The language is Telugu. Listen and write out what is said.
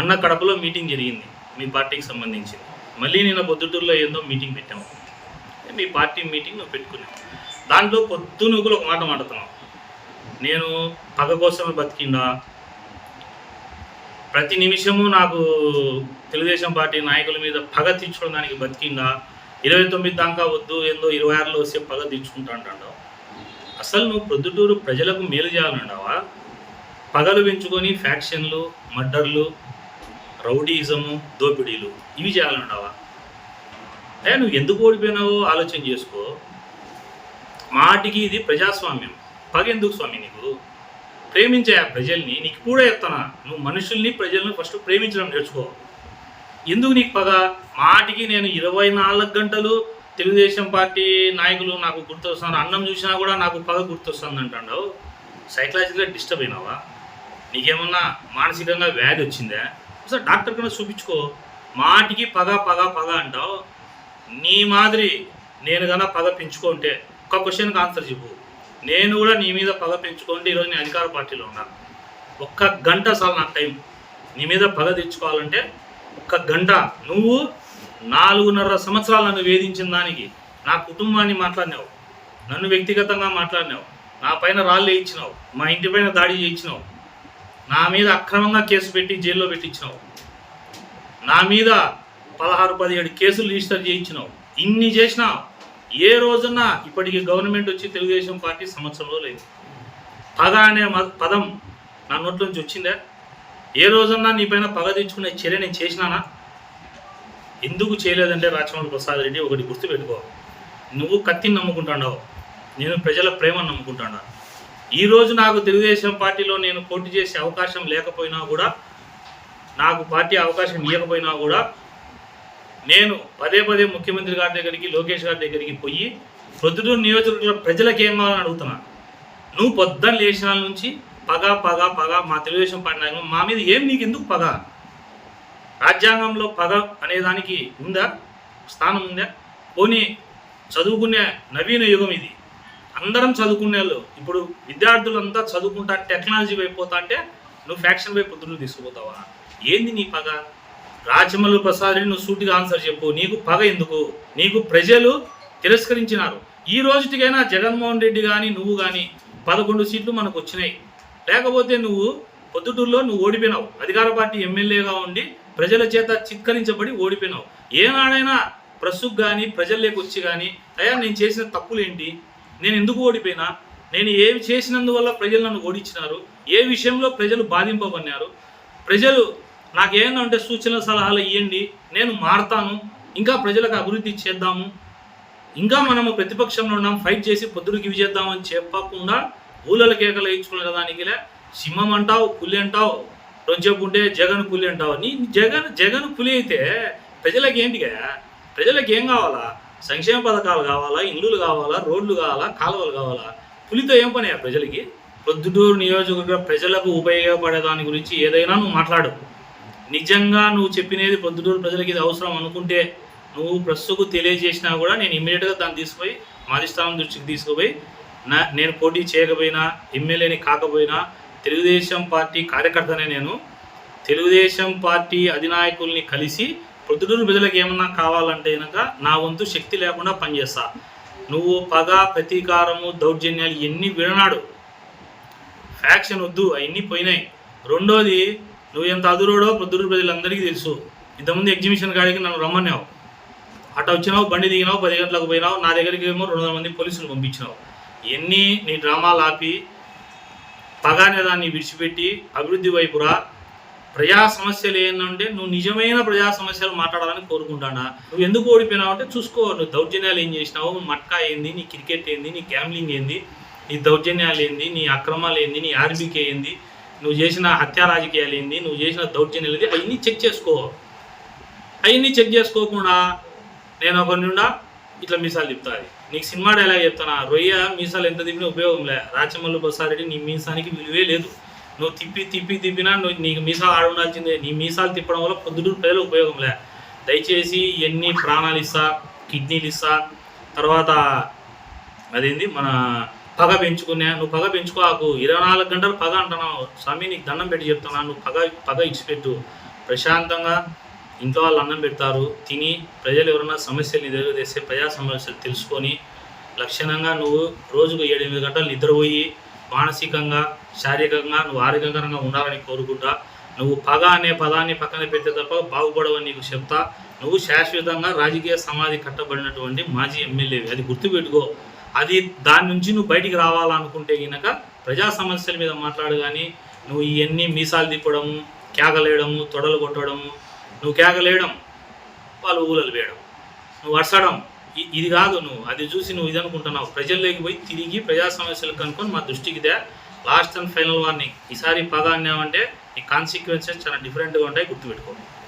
మొన్న కడపలో మీటింగ్ జరిగింది మీ పార్టీకి సంబంధించి మళ్ళీ నిన్న పొద్దుటూరులో ఏందో మీటింగ్ పెట్టాము. మీ పార్టీ మీటింగ్ నువ్వు పెట్టుకున్నావు దాంట్లో పొద్దు నువ్వులు ఒక మాట మాడుతున్నావు నేను పగ కోసమే బతికిండా? ప్రతి నిమిషము నాకు తెలుగుదేశం పార్టీ నాయకుల మీద పగ తీర్చుకోవడానికి బతికిండా? ఇరవై తొమ్మిది దాకా వద్దు ఏందో ఇరవై ఆరులో వస్తే పగ తీర్చుకుంటా అంటావు అసలు నువ్వు ప్రొద్దుటూరు ప్రజలకు మేలు చేయాలంటావా? పగలు పెంచుకొని ఫ్యాక్షన్లు మర్డర్లు రౌడీజము దోపిడీలు ఇవి చేయాలన్నావా ఏ నువ్వు ఎందుకు ఓడిపోయినావో ఆలోచన చేసుకో. మాటికి ఇది ప్రజాస్వామ్యం. పగ ఎందుకు స్వామి నీకు? ప్రేమించే ఆ ప్రజల్ని నీకు కూడా చెప్తానా నువ్వు మనుషుల్ని ప్రజల్ని ఫస్ట్ ప్రేమించడం నేర్చుకో. ఎందుకు నీకు పగ? మాటికి నేను ఇరవై నాలుగు గంటలు తెలుగుదేశం పార్టీ నాయకులు నాకు గుర్తొస్తాను అన్నం చూసినా కూడా నాకు పగ గుర్తొస్తుంది అంటాడు సైకలాజికల్గా డిస్టర్బ్ అయినావా? నీకేమన్నా మానసికంగా వ్యాధి వచ్చిందా? అసలు డాక్టర్ కన్నా చూపించుకో. మాటికి పగ పగ పగ అంటావు. నీ మాదిరి నేను కన్నా పగ పెంచుకుంటే ఒక క్వశ్చన్కి ఆన్సర్ చెప్పు. నేను కూడా నీ మీద పగ పెంచుకుంటే ఈరోజు నేను అధికార పార్టీలో ఉన్నా. ఒక్క గంట సార్ నాకు టైం. నీ మీద పగ తెచ్చుకోవాలంటే ఒక్క గంట. నువ్వు నాలుగున్నర సంవత్సరాలు నన్ను వేధించిన దానికి నా కుటుంబాన్ని మాట్లాడినావు. నన్ను వ్యక్తిగతంగా మాట్లాడినావు. నా పైన రాళ్ళు వేయించినావు. మా ఇంటి పైన దాడి చేయించినావు. నా మీద అక్రమంగా కేసు పెట్టి జైల్లో పెట్టించినావు. నా మీద పదహారు పదిహేడు కేసులు రిజిస్టర్ చేయించినావు. ఇన్ని చేసినావు ఏ రోజున ఇప్పటికి గవర్నమెంట్ వచ్చి తెలుగుదేశం పార్టీ సంవత్సరంలో లేదు. పగ అనే పదం నా నోట్ల నుంచి వచ్చిందా? ఏ రోజన్నా నీ పైన పగ తెచ్చుకునే చర్య నేను చేసినానా? ఎందుకు చేయలేదంటే రాజమౌళి ప్రసాద్ రెడ్డి ఒకటి గుర్తుపెట్టుకో. నువ్వు కత్తిని నమ్ముకుంటాడావు. నేను ప్రజల ప్రేమను నమ్ముకుంటాడా. ఈ రోజు నాకు తెలుగుదేశం పార్టీలో నేను పోటీ చేసే అవకాశం లేకపోయినా కూడా నాకు పార్టీ అవకాశం ఇవ్వకపోయినా కూడా నేను పదే పదే ముఖ్యమంత్రి గారి దగ్గరికి లోకేష్ గారి దగ్గరికి పోయి ప్రొద్దుటూరు నియోజకవర్గ ప్రజలకు ఏం కావాలని అడుగుతున్నా. నువ్వు పొద్దున్న లేచిన నుంచి పగ పగ పగ మా తెలుగుదేశం పార్టీ నాయకులు మా మీద ఏం నీకు ఎందుకు పగ? రాజ్యాంగంలో పగ అనేదానికి ఉందా? స్థానం ఉందా? పోనీ చదువుకునే నవీన యుగం ఇది. అందరం చదువుకునే వాళ్ళు. ఇప్పుడు విద్యార్థులంతా చదువుకుంటా టెక్నాలజీ అయిపోతా అంటే నువ్వు ఫ్యాక్షన్ వైపు పొద్దున్న తీసుకుపోతావా? ఏంది నీ పగ? రాజమల్లు ప్రసాద్ రెడ్డి నువ్వు సూటిగా ఆన్సర్ చెప్పు. నీకు పగ ఎందుకు? నీకు ప్రజలు తిరస్కరించినారు. ఈ రోజుటికైనా జగన్మోహన్ రెడ్డి కానీ నువ్వు కానీ పదకొండు సీట్లు మనకు వచ్చినాయి. లేకపోతే నువ్వు పొద్దుటూరులో నువ్వు ఓడిపోయినావు. అధికార పార్టీ ఎమ్మెల్యేగా ఉండి ప్రజల చేత చిత్కరించబడి ఓడిపోయినావు. ఏనాడైనా ప్రస్తుకు కానీ ప్రజల్లోకి వచ్చి కానీ అయ్యా నేను చేసిన తప్పులేంటి? నేను ఎందుకు ఓడిపోయినా నేను ఏమి చేసినందువల్ల ప్రజలు నన్ను ఓడించినారు ఏ విషయంలో ప్రజలు బాధింపబడినారు ప్రజలు నాకు ఏమన్నా ఉంటే సూచన సలహాలు ఇవ్వండి నేను మారతాను ఇంకా ప్రజలకు అభివృద్ధి చేద్దాము ఇంకా మనము ప్రతిపక్షంలో ఉన్నాం ఫైట్ చేసి పొద్దుడికి ఇవి చేద్దామని చెప్పకుండా ఊళ్ళల కేకలు వేయించుకునే దానికిలే సింహం అంటావు పులి అంటావు చెప్పుంటే జగన్ పులి అంటావు. నీ జగన్ జగన్ పులి అయితే ప్రజలకు ఏంటిగా ప్రజలకు ఏం కావాలా? సంక్షేమ పథకాలు కావాలా ఇల్లులు కావాలా రోడ్లు కావాలా కాలువలు కావాలా? పులితో ఏం పని ప్రజలకి? ప్రొద్దుటూరు నియోజకవర్గ ప్రజలకు ఉపయోగపడే దాని గురించి ఏదైనా నువ్వు మాట్లాడు. నిజంగా నువ్వు చెప్పినది ప్రొద్దుటూరు ప్రజలకి ఇది అవసరం అనుకుంటే నువ్వు ప్రస్తుకు తెలియజేసినా కూడా నేను ఇమ్మీడియట్గా దాన్ని తీసుకుపోయి మాధిష్టానం దృష్టికి తీసుకుపోయి నా నేను పోటీ చేయకపోయినా ఎమ్మెల్యేని కాకపోయినా తెలుగుదేశం పార్టీ కార్యకర్తనే నేను. తెలుగుదేశం పార్టీ అధినాయకుల్ని కలిసి ప్రొద్దుటూరు ప్రజలకు ఏమన్నా కావాలంటే కనుక నా వంతు శక్తి లేకుండా పనిచేస్తా. నువ్వు పగ ప్రతీకారము దౌర్జన్యాలు ఎన్ని విడనాడు? ఫ్యాక్షన్ వద్దు అవన్నీ పోయినాయి. రెండోది నువ్వు ఎంత అదురోడో ప్రొద్దుటూరు ప్రజలందరికీ తెలుసు. ఇంతకుముందు ఎగ్జిబిషన్ కాడికి నన్ను రమ్మన్నావు. అట వచ్చినావు బండి దిగినావు పది గంటలకు పోయినావు నా దగ్గరికి ఏమో రెండు వందల మంది పోలీసులు పంపించినావు. ఎన్ని నీ డ్రామాలు ఆపి పగ అనే దాన్ని విడిచిపెట్టి అభివృద్ధి వైపురా ప్రజా సమస్యలు ఏంటంటే నువ్వు నిజమైన ప్రజా సమస్యలు మాట్లాడాలని కోరుకుంటానా? నువ్వు ఎందుకు ఓడిపోయినావు అంటే చూసుకో నువ్వు దౌర్జన్యాలు ఏం చేసినావు? మట్కా ఏంది? నీ క్రికెట్ ఏంది? నీ గ్యాంబ్లింగ్ ఏంది? నీ దౌర్జన్యాలు ఏంది? నీ అక్రమాలు ఏంది? నీ ఆర్బీకే ఏంది? నువ్వు చేసిన హత్యా రాజకీయాలు ఏంది? నువ్వు చేసిన దౌర్జన్యాలు ఏంది? అవన్నీ చెక్ చేసుకో. అవన్నీ చెక్ చేసుకోకుండా నేను ఒక నుండా ఇట్లా మీసాలు చెప్తాది నీకు సినిమా డైలాగ్ చెప్తానా? రొయ్య మీసాలు ఎంత తిప్పినా ఉపయోగం లే. రాచమల్లు బసారెడ్డి నీ మీసానికి విలువే లేదు. నువ్వు తిప్పి తిప్పి తిప్పినా నువ్వు నీకు మీసాలు ఆడ ఉండాల్సిందే. నీ మీసాలు తిప్పడం వల్ల పొద్దుటూరు ప్రజలకు ఉపయోగం లే. దయచేసి ఎన్ని ప్రాణాలు ఇస్తా కిడ్నీలు ఇస్తా. తర్వాత అదేంది? మన పగ పెంచుకునే నువ్వు పగ పెంచుకోకు ఇరవై నాలుగు గంటలు పగ అంటున్నావు. స్వామి నీకు దండం పెట్టి చెప్తున్నా. నువ్వు పగ పగ ఇచ్చిపెట్టు. ప్రశాంతంగా ఇంట్లో వాళ్ళు అన్నం పెడతారు. తిని ప్రజలు ఎవరైనా సమస్యలు ఎదురు తెస్తే ప్రజా సమస్యలు తెలుసుకొని లక్షణంగా నువ్వు రోజుకు ఏడెనిమిది గంటలు నిద్రపోయి మానసికంగా శారీరకంగా నువ్వు ఆరోగ్యకరంగా ఉండాలని కోరుకుంటా. నువ్వు పగ అనే పదాన్ని పక్కన పెడితే తప్ప బాగుపడవని నీకు చెప్తా. నువ్వు శాశ్వతంగా రాజకీయ సమాధి కట్టబడినటువంటి మాజీ ఎమ్మెల్యేవి అది గుర్తుపెట్టుకో. అది దాని నుంచి నువ్వు బయటికి రావాలనుకుంటే గనక ప్రజా సమస్యల మీద మాట్లాడు కానీ నువ్వు ఇవన్నీ మీసాలు తిప్పడము కేకలేయడము తొడలు కొట్టడము నువ్వు కేకలేయడం వాళ్ళు ఊలలు వేయడం. నువ్వు అరసడం ఇది కాదు నువ్వు. అది చూసి నువ్వు ఇది అనుకుంటున్నావు ప్రజల్లోకి పోయి తిరిగి ప్రజా సమస్యలు కనుక్కొని మా దృష్టికి they. Last and final warning. ఈసారి పగా అన్నామంటే నీ కాన్సిక్వెన్సెస్ చాలా డిఫరెంట్గా ఉంటాయి గుర్తుపెట్టుకోండి